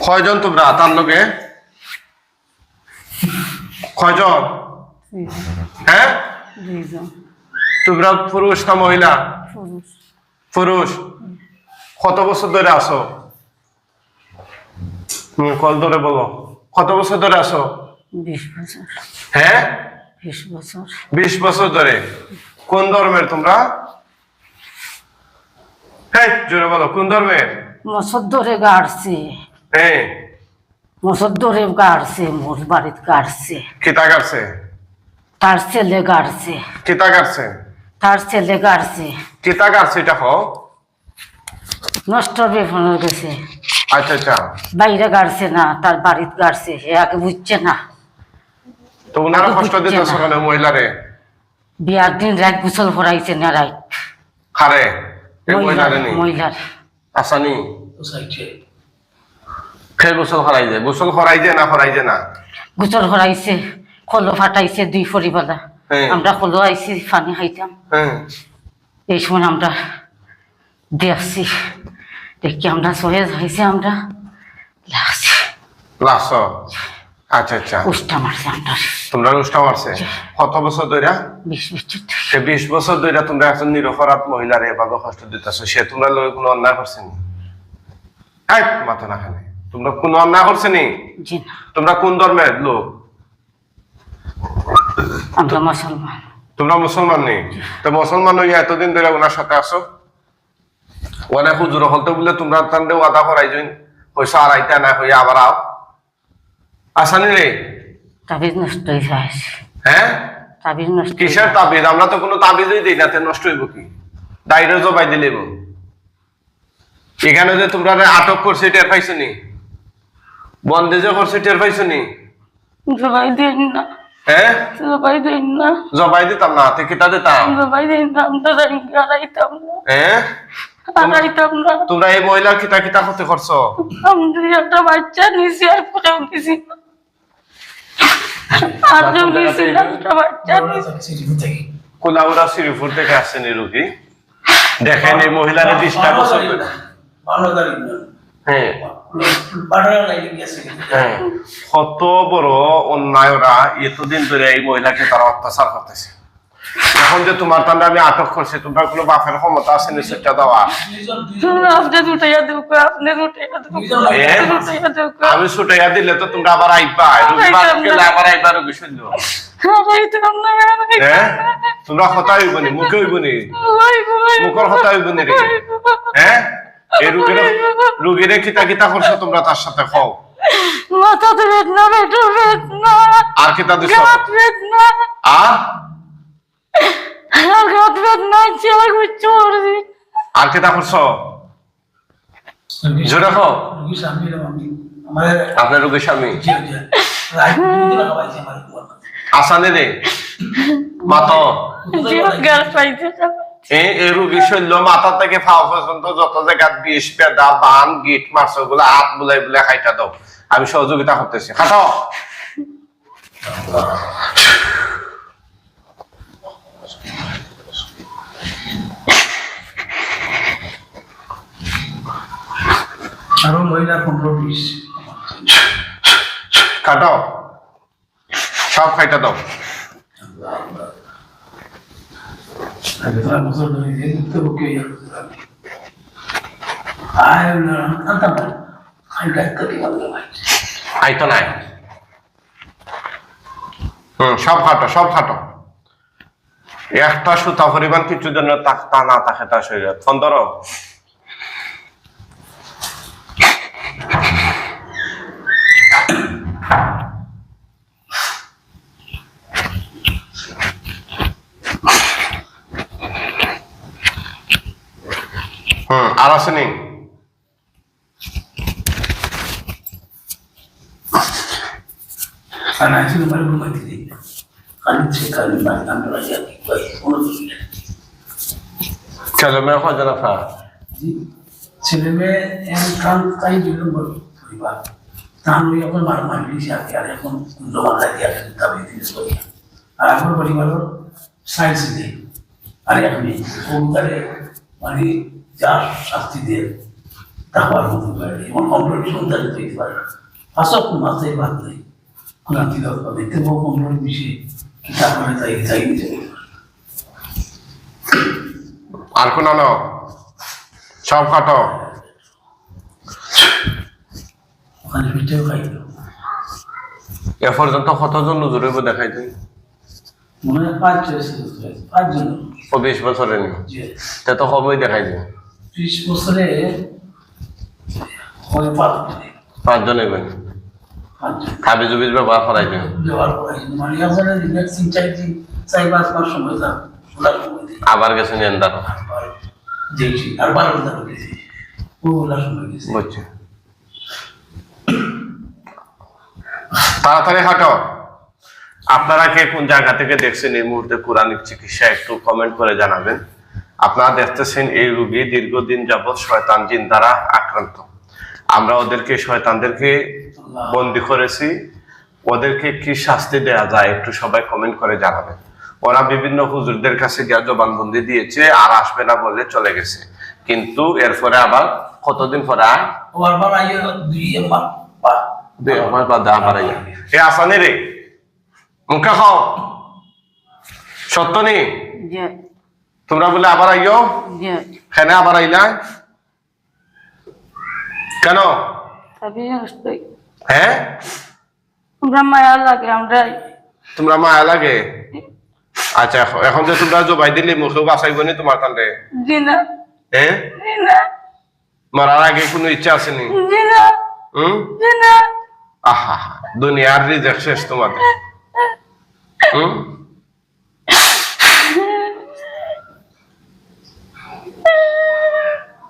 কয়জন তোমরা তার লোকে কয়জন? হ্যাঁ? তোমরা পুরুষ না মহিলা? পুরুষ। কত বছর ধরে আসো হুম কল ধরে বলো। কত বছর ধরে আসো হ্যাঁ? বিশ বছর। ধরে। কোন ধর্মের তোমরা? হ্যাঁ জোরে বলো কোন ধর্মের? মসর ধরে গাড়ছে। হ্যাঁ মসর ধরে গাড়ছে মোর বাড়িতে গাড়ছে। কিতা কাটছে তার ছেলে গাড়ছে। কিতা কাটছে তার ছেলে গাড়ছে। কিতা কাটছে এটা নষ্ট গেছে। আচ্ছা আচ্ছা। বাইরে গাড়ছে না তার বাড়িতে গাড়ছে সে আগে বুঝছে না। তো ওনারা কষ্ট বুঝছে দিতেছে কেন মহিলারে? বিয়ার দিন রাত গোসল ভরাইছে না রাত খারে মহিলারে মহিলার। আসানি। ফের গোসল করাই যায় গোসল যায় না হরাই যায় না? গোসল হরাইছে কলো ফাটাইছে দুই ফরিবালা হ্যাঁ। আমরা কলো আইছি পানি খাইতাম। হ্যাঁ। এই সময় আমরা দেখছি দেখি আমরা সহে যাইছি আমরা। লাগছি লাস আচ্ছা আচ্ছা। উষ্টা মারছে আমরা তোমরা রুষ্টা মারছে? কত বছর ধরে বিশ সে বিশ বছর ধরে তোমরা একজন নিরপরাধ মহিলারে এভাবে কষ্ট দিতেছো সে তোমরা লগে কোনো অন্যায় করছেনি? এই মাথা না খানে। তোমরা কোনো অন্যায় করছেনি? জি না। তোমরা কোন ধর্মের লোক? আমরা মুসলমান। তোমরা মুসলমান নেই তো মুসলমান হইয়া এতদিন ধরে ওনার সাথে আসো ওনে হুজুর হলতে বলে তোমরা তান্ডে ওয়াদা করাই যাই পয়সা আইতা না হইয়া আবার আও। আসানি রে তাবিজ নষ্ট হয়ে যায় হ্যাঁ? তাবিজ নষ্ট কিসের তাবিজ? আমরা তো কোনো তাবিজই দিই না তে নষ্ট হইব কি? ডাইরে জবাই দিলে এখানে যে তোমরা আটক করছে টের পাইছো নি? বন্দে করছে টের পাইছো নি? জবাই দেন না। হ্যাঁ? জবাই দেন না। জবাই দিতাম না তে কিতা দিতাম? জবাই দেন না আমরা হারাইতাম না। হ্যাঁ? হারাইতাম না। তোমরা এই মহিলার কিতা কিতা করতে করছ? আমরা একটা বাচ্চা নিছি আর পরেও নিছি না। আর কেউ নিছি না, একটা বাচ্চা নিছি কোলাউরা শ্রীপুর থেকে আসছেন এই রুগী দেখেন এই মহিলার বিশটা বছর হ্যাঁ। কত বড় অন্যায়রা এতদিন ধরে এই মহিলাকে তারা অত্যাচার করতেছে। এখন যে তোমার তান্ডা আমি আটক করছি তোমরা কোনো বাপের ক্ষমতা আছে নিশ্চয়টা দেওয়া আমি ছুটাইয়া দিলে তো তোমরা আবার আইবা আবার আইবা রুগী শুনল হারাইতাম না তোমরা কথা হইব নি মুখে হইব নি? মুখর কথা হইব নি রে। হ্যাঁ এই রুগীরে রুগীরে কিতা কিতা করছ তোমরা তার সাথে খাও মাথাতে বেদনা পেটে বেদনা। আর কিতা দিছো? আর? আর গুচ্ছ করছি জোরে আপনার রোগীর স্বামী? আসানে রে। মাতো মাথা থেকে পর্যন্ত যত জায়গা বিষ পেদা বান গিট মাছগুলো হাত বুলাই বুলাই খাইটা দাও। আমি সহযোগিতা করতেছি। খাটো আরও মহিলা পনেরো বিশ। খাটো সব খাইটা দাও। তো নাই। হুম সব খাটো সব খাটো। একটা সুতা পরিমাণ কিছু জন্য তা না তাকে তার শরীরে। ফোন ধরো হুম আর আসেনি আমরা রাজা কি কই কোনো কিছু নেই। ছেলে মেয়ে কয়জন আপনার ছেলে মেয়ে এখন তাই জন্য পরিবার। ওই এখন মার মারলি সে আগে আর এখন জমা খাই দিয়ে তবে জিনিস করি আর এখন পরিবারও সাইন্স নেই। আর এখন কবুতারে মানে যা শাস্তি দিয়ে তারপর মতো করে এমন কমপ্লিট তৈরি পারে না। আসক মাথায় বাদ নেই কি দরকার দেখতে পাবো কমপ্লিট বেশি কিতাব করে তাই তাই আর কোন সব কাটো ওখানে খাইল। এ পর্যন্ত কতজন নজরে দেখাই দিন মনে হয় পাঁচ পাঁচজন। ও বিশ বছরে নি। তে তো কবই দেখাই দিন ত্রিশ বছরে পাঁচজন। এবেন পাঁচজন হাবি ব্যবহার করাই দিন ব্যবহার করাই মানে চাই পাঁচ মাস সময় যান আবার গেছেন এন্দার দেখছি আর বারো ঘণ্টা গেছি ও সময় গেছি। বুঝছি। তাড়াতাড়ি হাঁটো আপনারা কে কোন জায়গা থেকে দেখছেন এই মুহূর্তে কোরআনিক চিকিৎসা একটু কমেন্ট করে জানাবেন। আপনারা দেখতেছেন এই রোগী দীর্ঘদিন যাবৎ শয়তান জিন দ্বারা আক্রান্ত। আমরা ওদেরকে শয়তানদেরকে বন্দি করেছি। ওদেরকে কি শাস্তি দেওয়া যায় একটু সবাই কমেন্ট করে জানাবেন। ওরা বিভিন্ন হুজুরদের কাছে গিয়া জবানবন্দি দিয়েছে আর আসবে না বলে চলে গেছে। কিন্তু এরপরে আবার কতদিন পরে এ আসানি রে? মুখে খাও। সত্য নি? যে তোমরা বলে আবার আইও? যে কেন আবার আইলা? কেন? হ্যাঁ আমরা মায়া লাগে আমরা তোমরা মায়া লাগে? আচ্ছা এখন- যে তোমরা জবাই দিলে মুখে বাঁচাইব নি তোমার তাহলে জিনা। হ্যাঁ জিনা। মরার আগে কোনো ইচ্ছা আসেনি হুম? জিনা। আহা দুনিয়ার রিজেক্ট শেষ তোমাদের। হুম?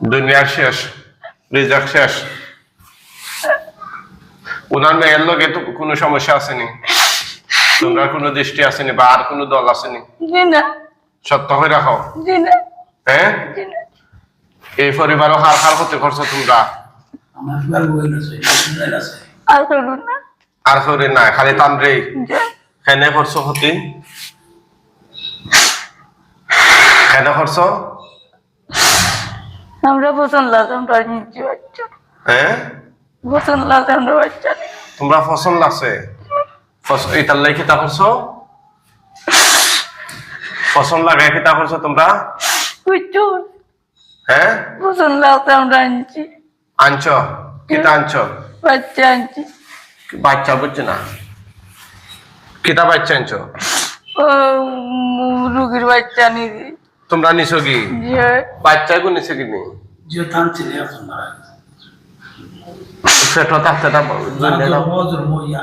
দুনিয়ার শেষ রিজেক্ট শেষ। ওনার মেয়ের লোকে তো কোনো সমস্যা আসেনি। তোমরা কোনো দৃষ্টি আসেনি বা আর কোনো দল আসেনি। সত্য হয়ে রাখো। হ্যাঁ এই পরিবারও হার হার করতে করছ তোমরা। আর করুন না। আর করে না খালি তান্দ্রে কেনে করছ হতি কেনে করছ? আমরা পছন্দ লাগে আমরা নিচ্ছি বাচ্চা। হ্যাঁ পছন্দ লাগে আমরা বাচ্চা তোমরা পছন্দ লাগছে এটার লাই কিতা করছ? পছন্দ লাগায় কিতা করছ তোমরা? প্রচুর হ্যাঁ আমরা আনছি। আনছ? কিতা আনছ? বাচ্চা আনছি। বাচ্চা বুঝছি না? বাচ্চা আনছ? রুগীর বাচ্চা নিছি তোমরা নিছো কি? যে বাচ্চা গো নিছো কি নি? যে থান ছেলে এখন মারা গেছে। সেটা থাকতে বজর মইয়া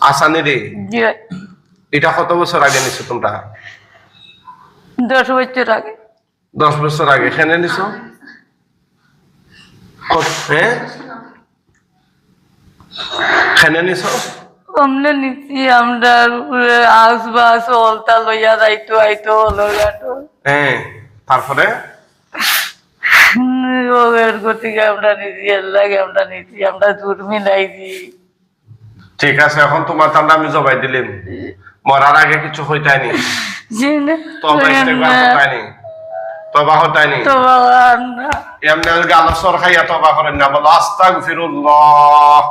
আসানি রে। এটা কত বছর আগে নিছো তোমরা? দশ বছর আগে। দশ বছর আগে। এখানে নিছো? কত- হ্যাঁ? এখানে নিছো? নিছি আমরা আসবাস অলতা লইয়া যাইতো আইতো হ্যাঁ তারপরে? গতিকে আমরা লাগে আমরা আমরা ঠিক আছে এখন তোমার তাহলে আমি জবাই দিলাম। মরার আগে কিছু হইতাইনি তবা বাগান এমনি গালসর খাইয়া তবা করেন না। বলো আস্তাগফিরুল্লাহ।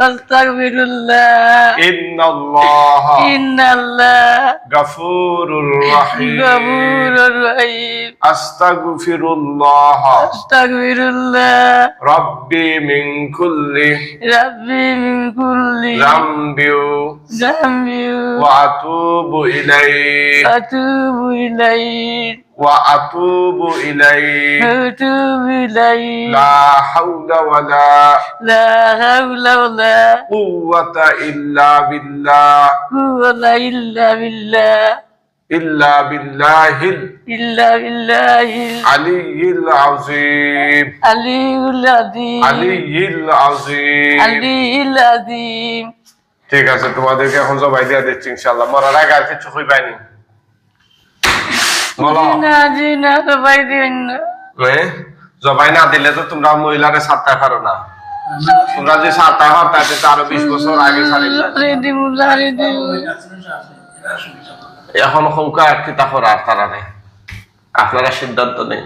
أستغفر الله. إن الله إن الله. غفور رحيم. غفور رحيم. أستغفر الله. أستغفر الله. ربي من كل ربي من كل ذنب ذنب وأتوب إليه. أتوب إليه. আতুবু ইলাইহি আতুবু ইলাইহি লা হাওলা ওয়ালা লা হাওলা ওয়ালা কুওয়াতা ইল্লা বিল্লাহ কুওয়াতা ইল্লা বিল্লাহ ইল্লা বিল্লাহিল ইল্লা বিল্লাহিল আলিয়্যিল আযীম আলিউল আযীম আলিয়্যিল আযীম আলিউল আযীম ঠিক আছে তোমাদেরকে এখন জবাই দিয়া দিচ্ছি ইনশাআল্লাহ। মরার আগে আর কিছু হইবাইনি বলো জিনা জিনা সবাই দিন না এ? জবাই না দিলে তো তোমরা মহিলারে সাতটা পারো না। তোমরা যে সাতটা তাতে তো আরও বিশ বছর আগে এখন সৌকা কিতা করার তারা নেই। আপনারা সিদ্ধান্ত নেই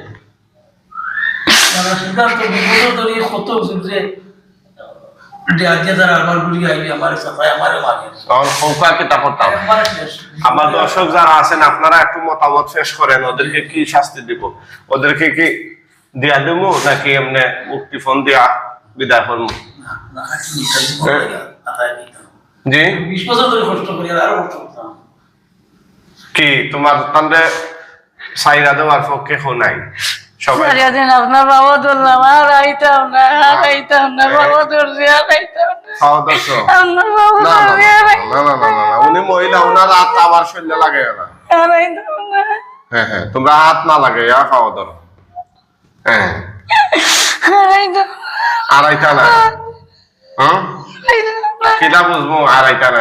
সিদ্ধান্ত বিপদ ধরে কত উচিত যে যে আজকে তারা আমার দর্শক যারা আছেন আপনারা একটু মতামত শেষ করেন ওদেরকে কি শাস্তি দিব? ওদেরকে কি দিয়া দেবো নাকি এমনি মুক্তিফোন দিয়া বিদায় করব? দিতাম জি? বিশ বছর ধরে কষ্ট করি আরও কষ্ট করতাম কি তোমার তান্ডে সাইরা দেওয়ার পক্ষে নাই? সবাই আপনার বাবা ধরলাম আর আইতাম না আর আইতাম না বাবা ধরছি আর আইতাম উনি মহিলা ওনার হাত আবার শরীরে লাগে না। হ্যাঁ হ্যাঁ তোমরা হাত না লাগে খাওয়া দাওয়া হ্যাঁ। আড়াইটা না। হ্যাঁ? আইতাম বুঝব আড়াইটা না।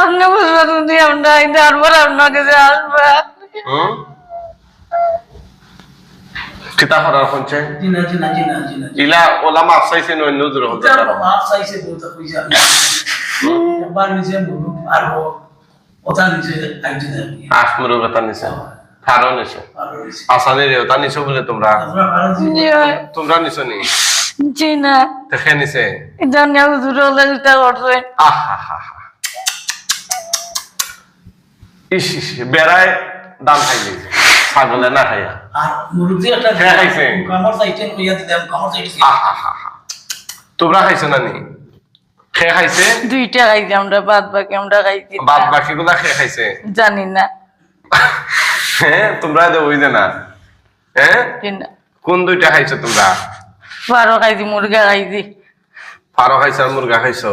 আপনি বুঝবেন আমরা আইতে আরবার আপনার কাছে জিনা জিনা ইলা ওলা মাপ চাইছে নয় নজর হতে এটা মাপ চাইছে বহুত একবার নিজে বলু আর কথা নিজে একদিন আসমুর কথা নিছে। ফারো নিছো। আর হইছে আসানি রে ওটা নিছো বলে তোমরা আমরা পারা জি জি। তোমরা নিছো নি? জি না দেখে নিছে। জানি হুজুর হলে যেটা করছেন আহা হা হা ইস বেড়ায় দান খাই ছাগলে না খাইয়া। হ্যাঁ, তোমরা খাইছো না নি? খে খাইছে? দুইটা খাইছি আমরা বাদ বাকি আমরা খাইছি। বাদ বাকি গুলা খে খাইছে? জানি না। হ্যাঁ তোমরা তো ওই না। হ্যাঁ? কোন দুইটা খাইছো তোমরা? বারো খাইছি মুরগা খাইছি। ফারো খাইছো আর মুরগা খাইছো?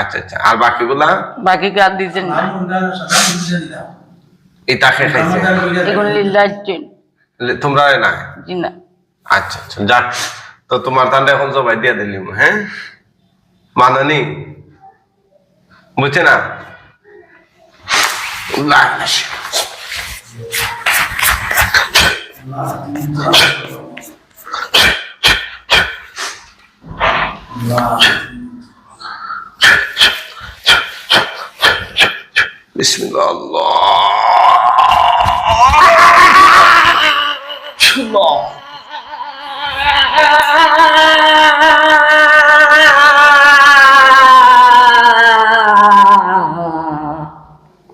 আচ্ছা আচ্ছা। আর বাকি গুলা বাকি গাদ দিচ্ছেন না। এটা খাইছে তোমরা না? জি না। আচ্ছা আচ্ছা যাক। তো তোমার তান্ডে এখন জবাই দিয়ে দিলিম হ্যাঁ? মাননি? বুঝছে না? বিসমিল্লাহ। আল্লাহ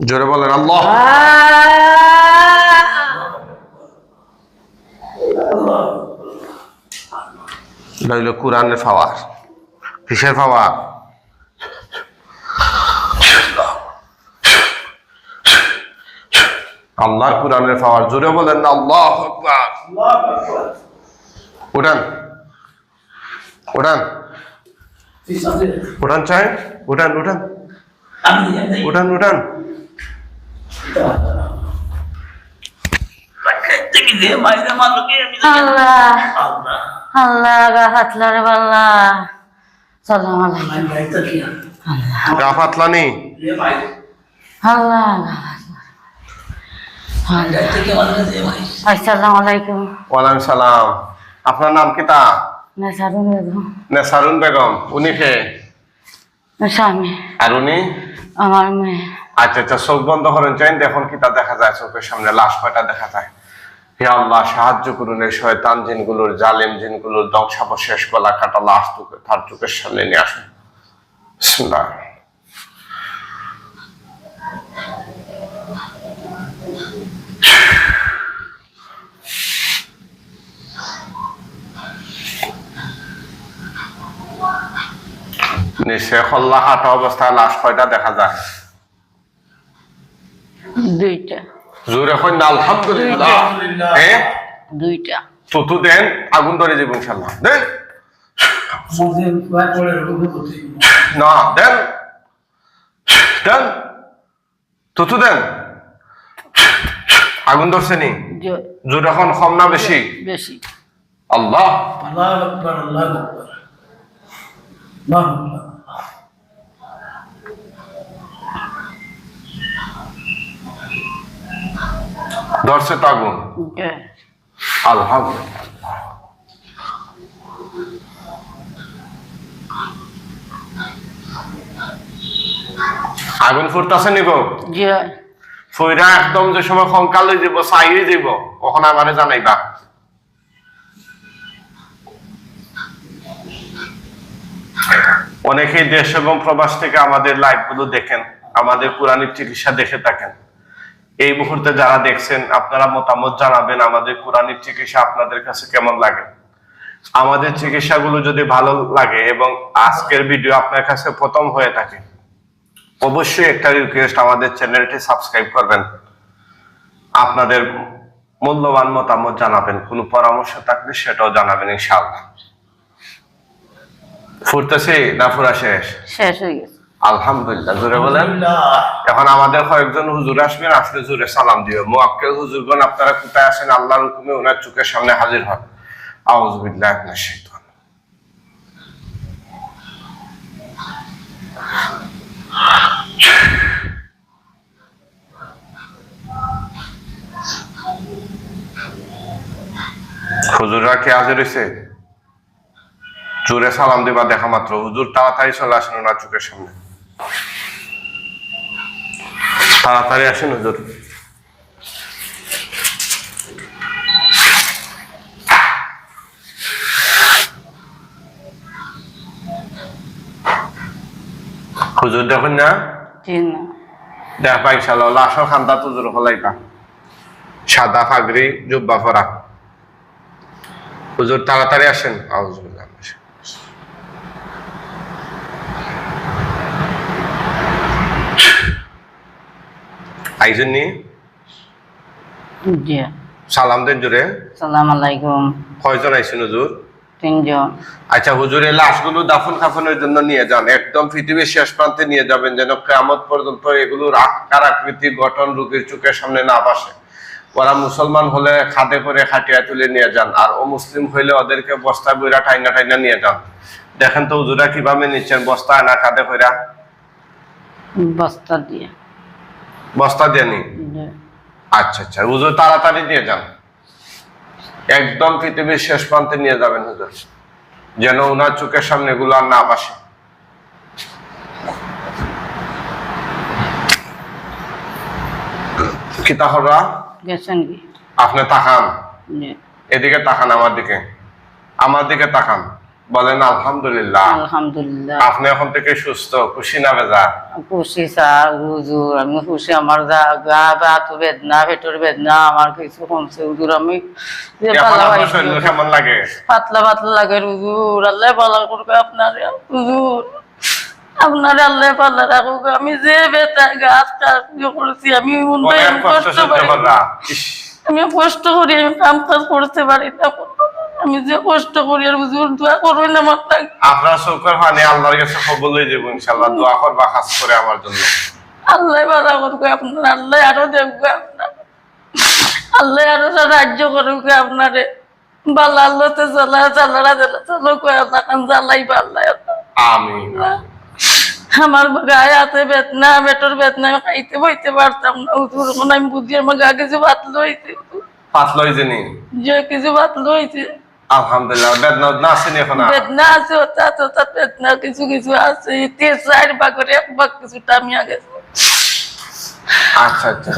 জোরে বলেন আল্লাহ। লইল কোরআনের ফাওয়ার। কিসের ফাওয়ার? আল্লাহ কোরআনের ফাওয়ার জোরে বলেন না আল্লাহ উঠান। উঠান। উঠান চাই উঠান উঠান। উঠান উঠান। আল্লাহ। আল্লাহ বাল্লা। সালাম আলাইকুম। আল্লাহ গাইতা কি আমার কাছে ভাই আসসালামু আলাইকুম। ওয়ালাইকুম সালাম। আপনার নাম কি তা? নেসারুন বেগম। নেসারুন বেগম উনি কে? স্বামী। আর উনি? আমার মেয়ে। আচ্ছা আচ্ছা চোখ বন্ধ করেন চাইন দেখুন কি তা দেখা যায়? চোখের সামনে লাশ কয়টা দেখা যায়? হে আল্লাহ সাহায্য করুন এই শয়তান জিনগুলোর জালেম জিনগুলোর ধ্বংসাবশেষ গলা কাটা লাশ তার চোখের সামনে নিয়ে আসুন। বিসমিল্লাহ। নিচে খল্লা হাঁটা অবস্থায় লাশ কয়টা দেখা যায়? দুইটা। জোরে এখন আলহামদুলিল্লাহ। আলহামদুলিল্লাহ। হ্যাঁ দুইটা। তুতু দেন আগুন ধরে যাব ইনশাল্লাহ দেন না দেন। দেন। তুতু দেন। আগুন ধরছে নি? জ- জোর এখন কম না বেশি? বেশি। আল্লাহ। আল্লাহ আকবার আল্লাহ ধরছে আগুন হ্যাঁ। আলহামদুলিল্লাহ। আগুন ফুটতেছে নিব হ্যাঁ। একদম যে সময় কখন আমারে জানাইবা? অনেকেই দেশ এবং প্রবাস থেকে আমাদের লাইভগুলো দেখেন আমাদের পুরাণিক চিকিৎসা দেখে থাকেন। এই মুহূর্তে যারা দেখছেন, আপনারা মতামত জানাবেন আমাদের কোরআনিক চিকিৎসা আপনাদের কাছে কেমন লাগে? আমাদের চিকিৎসাগুলো যদি ভালো লাগে এবং আজকের ভিডিও আপনার কাছে প্রথম হয়ে থাকে, অবশ্যই একটা রিকোয়েস্ট আমাদের চ্যানেলটি সাবস্ক্রাইব করবেন। আপনাদের মূল্যবান মতামত জানাবেন, কোনো পরামর্শ থাকলে সেটাও জানাবেন ইনশাআল্লাহ। ফুরতেছে না ফুরা শেষ? শেষ হয়ে গেছে। আলহামদুলিল্লাহ জোরে বলেন। এখন আমাদের কয়েকজন হুজুর আসবেন আসলে জোরে সালাম দিও মুআক্কেল হুজুরগণ আপনারা কোথায় আছেন? আল্লাহর হুকুমে ওনার চোখের সামনে হাজির হন। আউযু বিল্লাহি মিনাশ শাইতানির হুজুররা কে হাজির হয়েছে জোরে সালাম দিবা দেখা মাত্র। হুজুর তাড়াতাড়ি চলে আসেন ওনার চোখের সামনে। তাড়াতাড়ি আসেন হুজুর। হুজুর দেখুন না? দেখ পাই ইনশাল্লাহ লাশো খান্দা তুজুর হলাইবা সাদা ফাগরি জুব্বা ফরা। হুজুর তাড়াতাড়ি আসেন। আউযুবিল্লাহ আইজন নি জি। সালাম দেন জুড়ে সালাম আলাইকুম। কয়জন আইছেন হুজুর? তিনজন। আচ্ছা হুজুরের লাশগুলো দাফন কাফনের জন্য নিয়ে যান। একদম পৃথিবীর শেষ প্রান্তে নিয়ে যাবেন যেন কেয়ামত পর্যন্ত এগুলোর আকার আকৃতি গঠন রোগীর চোখের সামনে না বাসে ওরা মুসলমান হলে খাদে করে খাটিয়া তুলে নিয়ে যান। আর ও মুসলিম হইলে ওদেরকে বস্তা বইরা টাইনা টাইনা নিয়ে যান। দেখেন তো হুজুরা কীভাবে নিচ্ছেন বস্তা না খাদে কইরা? বস্তা দিয়ে। বস্তা দিয়ে নি? আচ্ছা আচ্ছা হুজুর তাড়াতাড়ি নিয়ে যান। একদম পৃথিবীর শেষ প্রান্তে নিয়ে যাবেন হুজুর যেন ওনার চোখের সামনে এগুলো আর না বাসে আপনি তাকান। এদিকে তাকান আমার দিকে। আমার দিকে তাকান। বলেন আলহামদুলিল্লাহ। আলহামদুলিল্লাহ। আপনি এখন থেকে সুস্থ খুশি না বেজা খুশি স্যার হুজুর আমি খুশি। আমার গা বাত বেদনা পেটের বেদনা আমার কিছু কমছে। হুজুর আমি কেমন লাগে? পাতলা পাতলা লাগে হুজুর। আল্লাহ পালা করবে আপনার হুজুর। আপনার আল্লাহ পাল্লা রাখুক। আমি যে বেতা গাছ কাজ করছি আমি কষ্ট পারি আমি কষ্ট করি আমি কাম কাজ করতে পারি না। আমি যে কষ্ট করি আর হুজুর দোয়া করবেন আমার লাগে আপনার চৌকার পানি আল্লাহর কাছে কবুল হয়ে যাব ইনশাল্লাহ দোয়া করবা খাস করে আমার জন্য। আল্লাহ বাধা করবে আপনার আল্লাহ আরও দেখবে আপনার। আল্লাহ আরও সাহায্য করবে আপনারে। বালা আল্লাহতে জ্বালা জ্বালারা জ্বালা চালো কয়ে আপনার জ্বালাই আল্লাহ আমিন। আমার গায়ে হাতে বেদনা পেটের বেদনা আমি খাইতে বইতে পারতাম না মনে আমি বুঝি আমার গা কিছু বাতলো হয়েছে পাতলা হয়েছে নি? যে কিছু বাতলো হয়েছে আলহামদুলিল্লাহ বেদনা না আসেনি এখন বেদনা আছে ওটা তো তা বেদনা কিছু কিছু আছে। তে চার ভাগের এক ভাগ কিছু টামিয়া গেছে। আচ্ছা আচ্ছা।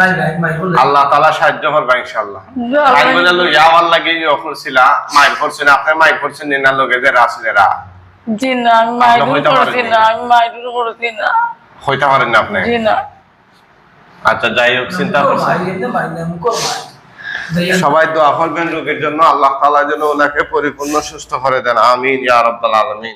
আল্লাহ সাহায্য করবা বলে ইয়ে করছিলা করছেন আপনি করছেন লগে যে রাসিলেরা। জি না আমি করছি না আমি মাইডুর করছি না। হইতে পারেন না আপনি? জি না। আচ্ছা যাই হোক চিন্তা করছেন। সবাই দোয়া করবেন রোগীর জন্য। আল্লাহ তালা যেন ওনাকে পরিপূর্ণ সুস্থ করে দেন। আমিন, ইয়া রাব্বাল আলামিন।